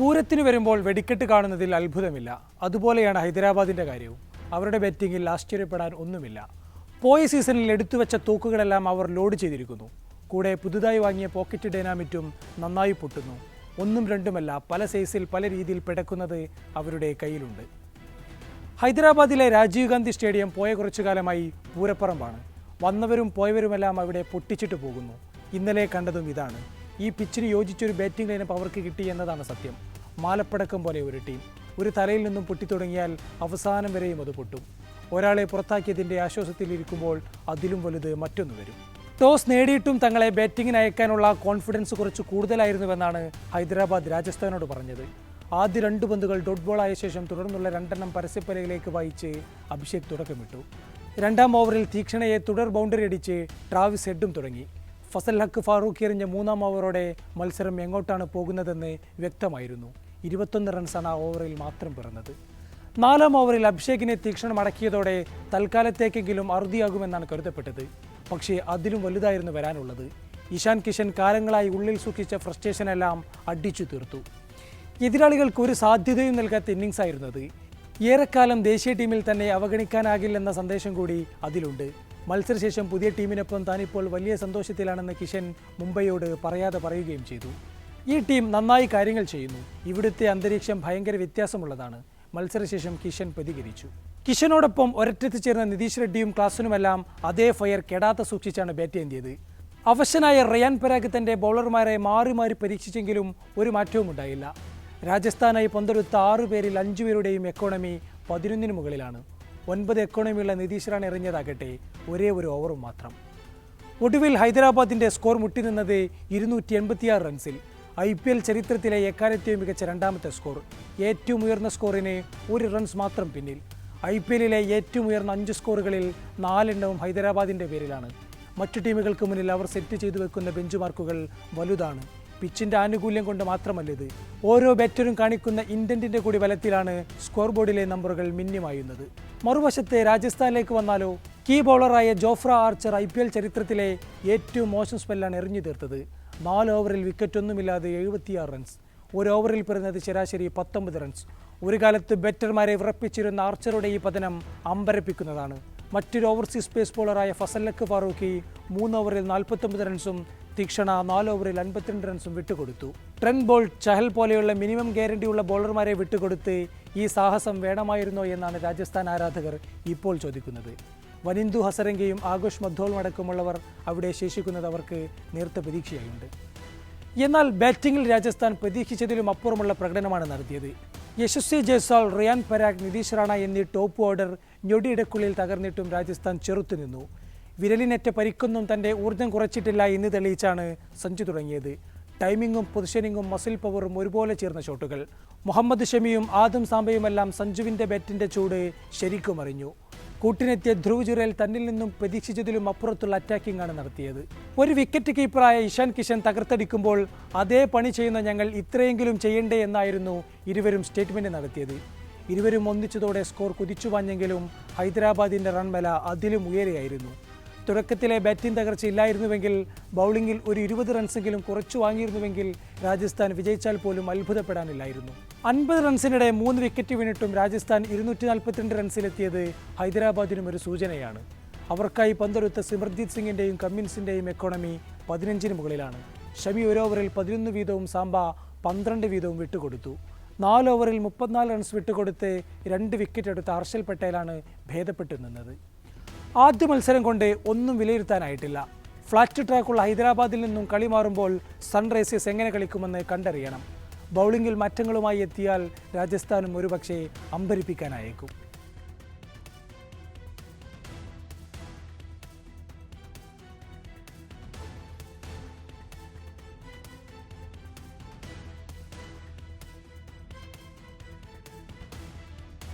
പൂരത്തിന് വരുമ്പോൾ വെടിക്കെട്ട് കാണുന്നതിൽ അത്ഭുതമില്ല. അതുപോലെയാണ് ഹൈദരാബാദിന്റെ കാര്യവും. അവരുടെ ബാറ്റിങ്ങിൽ ആശ്ചര്യപ്പെടാൻ ഒന്നുമില്ല. പോയ സീസണിൽ എടുത്തുവെച്ച തോക്കുകളെല്ലാം അവർ ലോഡ് ചെയ്തിരിക്കുന്നു. കൂടെ പുതുതായി വാങ്ങിയ പോക്കറ്റ് ഡൈനാമിറ്റും നന്നായി പൊട്ടുന്നു. ഒന്നും രണ്ടുമല്ല പല സൈസിൽ പല രീതിയിൽ പിടക്കുന്നത് അവരുടെ കയ്യിലുണ്ട്. ഹൈദരാബാദിലെ രാജീവ് ഗാന്ധി സ്റ്റേഡിയം പോയ കുറച്ചു കാലമായി പൂരപ്പറമ്പാണ്. വന്നവരും പോയവരുമെല്ലാം അവിടെ പൊട്ടിച്ചിട്ട് പോകുന്നു. ഇന്നലെ കണ്ടതും ഇതാണ്. ഈ പിച്ചിന് യോജിച്ചൊരു ബാറ്റിംഗ് ലൈനപ്പ് അവർക്ക് കിട്ടി എന്നതാണ് സത്യം. മാലപ്പടക്കം പോലെ ഒരു ടീം. ഒരു തലയിൽ നിന്നും പൊട്ടിത്തുടങ്ങിയാൽ അവസാനം വരെയും അത് പൊട്ടും. ഒരാളെ പുറത്താക്കിയതിന്റെ ആശ്വാസത്തിലിരിക്കുമ്പോൾ അതിലും വലുത് മറ്റൊന്ന് വരും. ടോസ് നേടിയിട്ടും തങ്ങളെ ബാറ്റിങ്ങിന് അയക്കാനുള്ള കോൺഫിഡൻസ് കുറച്ച് കൂടുതലായിരുന്നുവെന്നാണ് ഹൈദരാബാദ് രാജസ്ഥാനോട് പറഞ്ഞത്. ആദ്യ രണ്ട് പന്തുകൾ ഡോട്ട് ബോൾ ആയ ശേഷം തുടർന്നുള്ള രണ്ടെണ്ണം പരസ്യപ്പലയിലേക്ക് വായിച്ച് അഭിഷേക് തുടക്കമിട്ടു. രണ്ടാം ഓവറിൽ തീക്ഷണയെ തുടർ ബൗണ്ടറി അടിച്ച് ട്രാവിസ് ഹെഡും തുടങ്ങി. ഫസൽ ഹക്ക് ഫാറൂഖ് എറിഞ്ഞ മൂന്നാം ഓവറോടെ മത്സരം എങ്ങോട്ടാണ് പോകുന്നതെന്ന് വ്യക്തമായിരുന്നു. ഇരുപത്തൊന്ന് റൺസാണ് ആ ഓവറിൽ മാത്രം പിറന്നത്. നാലാം ഓവറിൽ അഭിഷേകിനെ തീക്ഷണം അടക്കിയതോടെ തൽക്കാലത്തേക്കെങ്കിലും അറുതിയാകുമെന്നാണ് കരുതപ്പെട്ടത്. പക്ഷേ അതിലും വലുതായിരുന്നു വരാനുള്ളത്. ഇഷാൻ കിഷൻ കാലങ്ങളായി ഉള്ളിൽ സൂക്ഷിച്ച ഫ്രസ്ട്രേഷനെല്ലാം അടിച്ചു തീർത്തു. എതിരാളികൾക്ക് ഒരു സാധ്യതയും നൽകാത്ത ഇന്നിങ്സ് ആയിരുന്നത് ഏറെക്കാലം ദേശീയ ടീമിൽ തന്നെ അവഗണിക്കാനാകില്ലെന്ന സന്ദേശം കൂടി അതിലുണ്ട്. മത്സരശേഷം പുതിയ ടീമിനൊപ്പം താനിപ്പോൾ വലിയ സന്തോഷത്തിലാണെന്ന് കിഷൻ മുംബൈയോട് പറയാതെ പറയുകയും ചെയ്തു. ഈ ടീം നന്നായി കാര്യങ്ങൾ ചെയ്യുന്നു. ഇവിടുത്തെ അന്തരീക്ഷം ഭയങ്കര വ്യത്യാസമുള്ളതാണ്. മത്സരശേഷം കിഷൻ പ്രതികരിച്ചു. കിഷനോടൊപ്പം ഒരറ്റത്ത് ചേർന്ന നിതീഷ് റെഡ്ഡിയും ക്ലാസ്സിനുമെല്ലാം അതേ ഫയർ കെടാത്ത സൂക്ഷിച്ചാണ് ബാറ്റ് ചെയ്തത് അവശനായ റയാൻ പരാഗ് തന്റെ ബൗളർമാരെ മാറി മാറി പരീക്ഷിച്ചെങ്കിലും ഒരു മാറ്റവും ഉണ്ടായില്ല. രാജസ്ഥാനായി പന്തെടുത്ത ആറു പേരിൽ അഞ്ചു പേരുടെയും എക്കോണമി പതിനൊന്നിന് മുകളിലാണ്. ഒൻപത് എക്കോണമിയുള്ള നിതീഷ് റാൻ എറിഞ്ഞതാകട്ടെ ഒരേ ഒരു ഓവറും മാത്രം. ഒടുവിൽ ഹൈദരാബാദിന്റെ സ്കോർ മുട്ടിനിന്നത് ഇരുന്നൂറ്റി എൺപത്തിയാറ് റൺസിൽ. ഐ പി എൽ ചരിത്രത്തിലെ എക്കാലത്തെയും മികച്ച രണ്ടാമത്തെ സ്കോർ. ഏറ്റവും ഉയർന്ന സ്കോറിന് ഒരു റൺസ് മാത്രം പിന്നിൽ. ഐ പി എല്ലിലെ ഏറ്റവും ഉയർന്ന അഞ്ച് സ്കോറുകളിൽ നാലെണ്ണവും ഹൈദരാബാദിന്റെ പേരിലാണ്. മറ്റു ടീമുകൾക്ക് മുന്നിൽ അവർ സെറ്റ് ചെയ്തു വെക്കുന്ന ബെഞ്ച് മാർക്കുകൾ വലുതാണ്. പിച്ചിന്റെ ആനുകൂല്യം കൊണ്ട് മാത്രമല്ല ഇത്. ഓരോ ബാറ്ററും കാണിക്കുന്ന ഇൻഡന്റിന്റെ കൂടി ബലത്തിലാണ് സ്കോർ ബോർഡിലെ നമ്പറുകൾ മിന്നിമായുന്നത്. മറുവശത്തെ രാജസ്ഥാനിലേക്ക് വന്നാലോ കീ ബൗളറായ ജോഫ്ര ആർച്ചർ ഐ ചരിത്രത്തിലെ ഏറ്റവും മോശം സ്പെല്ലാണ് എറിഞ്ഞു തീർത്തത്. നാല് ഓവറിൽ വിക്കറ്റൊന്നുമില്ലാതെ എഴുപത്തിയാറ് റൺസ് ഒരു ഓവറിൽ പിറന്നത് ശരാശരി പത്തൊമ്പത് റൺസ് ഒരു കാലത്ത് ബെറ്റർമാരെ വിറപ്പിച്ചിരുന്ന ആർച്ചറുടെ ഈ പതനം അമ്പരപ്പിക്കുന്നതാണ്. മറ്റൊരു ഓവർസീസ് പേസ് ബോളറായ ഫസലക്ക് ഫാറൂഖി മൂന്ന് ഓവറിൽ നാൽപ്പത്തൊമ്പത് റൺസും തീക്ഷണ നാല് ഓവറിൽ അൻപത്തിരണ്ട് റൺസും വിട്ടുകൊടുത്തു. ട്രെൻ ബോൾ ചഹൽ പോലെയുള്ള മിനിമം ഗ്യാരണ്ടിയുള്ള ബോളർമാരെ വിട്ടുകൊടുത്ത് ഈ സാഹസം വേണമായിരുന്നോ എന്നാണ് രാജസ്ഥാൻ ആരാധകർ ഇപ്പോൾ ചോദിക്കുന്നത്. വനിന്ദു ഹസരംഗയും ആഘോഷ് മധോളും അടക്കമുള്ളവർ അവിടെ ശേഷിക്കുന്നത് അവർക്ക് നേർത്ത പ്രതീക്ഷയായുണ്ട്. എന്നാൽ ബാറ്റിംഗിൽ രാജസ്ഥാൻ പ്രതീക്ഷിച്ചതിലും അപ്പുറമുള്ള പ്രകടനമാണ് നടത്തിയത്. യശസ്വി ജയ്സ്വാൾ റിയാൻ പരാഗ് നിതീഷ് റാണ എന്നീ ടോപ്പ് ഓർഡർ ഞൊടിയിടക്കുള്ളിൽ തകർന്നിട്ടും രാജസ്ഥാൻ ചെറുത്തുനിന്നു വിരലിനേറ്റ പരിക്കൊന്നും തന്റെ ഊർജം കുറച്ചിട്ടില്ല എന്ന് തെളിയിച്ചാണ് സഞ്ജു തുടങ്ങിയത്. ടൈമിങ്ങും പൊസിഷനിങ്ങും മസിൽ പവറും ഒരുപോലെ ചേർന്ന ഷോട്ടുകൾ. മുഹമ്മദ് ഷമിയും ആദം സാംബയുമെല്ലാം സഞ്ജുവിന്റെ ബാറ്റിന്റെ ചൂട് ശരിക്കും അറിഞ്ഞു. കൂട്ടിനെത്തിയ ധ്രുവ് ജുറേൽ തന്നിൽ നിന്നും പ്രതീക്ഷിച്ചതിലും അപ്പുറത്തുള്ള അറ്റാക്കിംഗ് ആണ് നടത്തിയത്. ഒരു വിക്കറ്റ് കീപ്പറായ ഇഷാൻ കിഷൻ തകർത്തടിക്കുമ്പോൾ അതേ പണി ചെയ്യുന്ന ഞങ്ങൾ ഇത്രയെങ്കിലും ചെയ്യണ്ടേ എന്നായിരുന്നു ഇരുവരും സ്റ്റേറ്റ്മെന്റ് നടത്തിയത്. ഇരുവരും ഒന്നിച്ചതോടെ സ്കോർ കുതിച്ചു വാഞ്ഞെങ്കിലും ഹൈദരാബാദിന്റെ റൺമല അതിലും ഉയരെയായിരുന്നു തുടക്കത്തിലെ ബാറ്റിംഗ് തകർച്ച ഇല്ലായിരുന്നുവെങ്കിൽ ബൗളിംഗിൽ ഒരു ഇരുപത് റൺസെങ്കിലും കുറച്ചു വാങ്ങിയിരുന്നുവെങ്കിൽ രാജസ്ഥാൻ വിജയിച്ചാൽ പോലും അത്ഭുതപ്പെടാനില്ലായിരുന്നു. അൻപത് റൺസിനിടെ മൂന്ന് വിക്കറ്റ് വീണിട്ടും രാജസ്ഥാൻ ഇരുന്നൂറ്റി നാൽപ്പത്തിരണ്ട് റൺസിലെത്തിയത് ഹൈദരാബാദിനും ഒരു സൂചനയാണ്. അവർക്കായി പന്തെടുത്ത സിമർജിത് സിംഗിന്റെയും കമ്മിൻസിന്റെയും എക്കോണമി പതിനഞ്ചിന് മുകളിലാണ്. ഷമി ഒരു ഓവറിൽ പതിനൊന്ന് വീതവും സാമ്പ പന്ത്രണ്ട് വീതവും വിട്ടുകൊടുത്തു. നാല് ഓവറിൽ മുപ്പത്തിനാല് റൺസ് വിട്ടുകൊടുത്ത് രണ്ട് വിക്കറ്റ് എടുത്ത ഹർഷൽ പട്ടേലാണ് ഭേദപ്പെട്ടു നിന്നത്. ആദ്യ മത്സരം കൊണ്ട് ഒന്നും വിലയിരുത്താനായിട്ടില്ല. ഫ്ലാറ്റ് ട്രാക്കുള്ള ഹൈദരാബാദിൽ നിന്നും കളി മാറുമ്പോൾ സൺറൈസേഴ്സ് എങ്ങനെ കളിക്കുമെന്ന് കണ്ടറിയണം. ബൗളിംഗിൽ മാറ്റങ്ങളുമായി എത്തിയാൽ രാജസ്ഥാനും ഒരുപക്ഷെ അമ്പരിപ്പിക്കാനായേക്കും.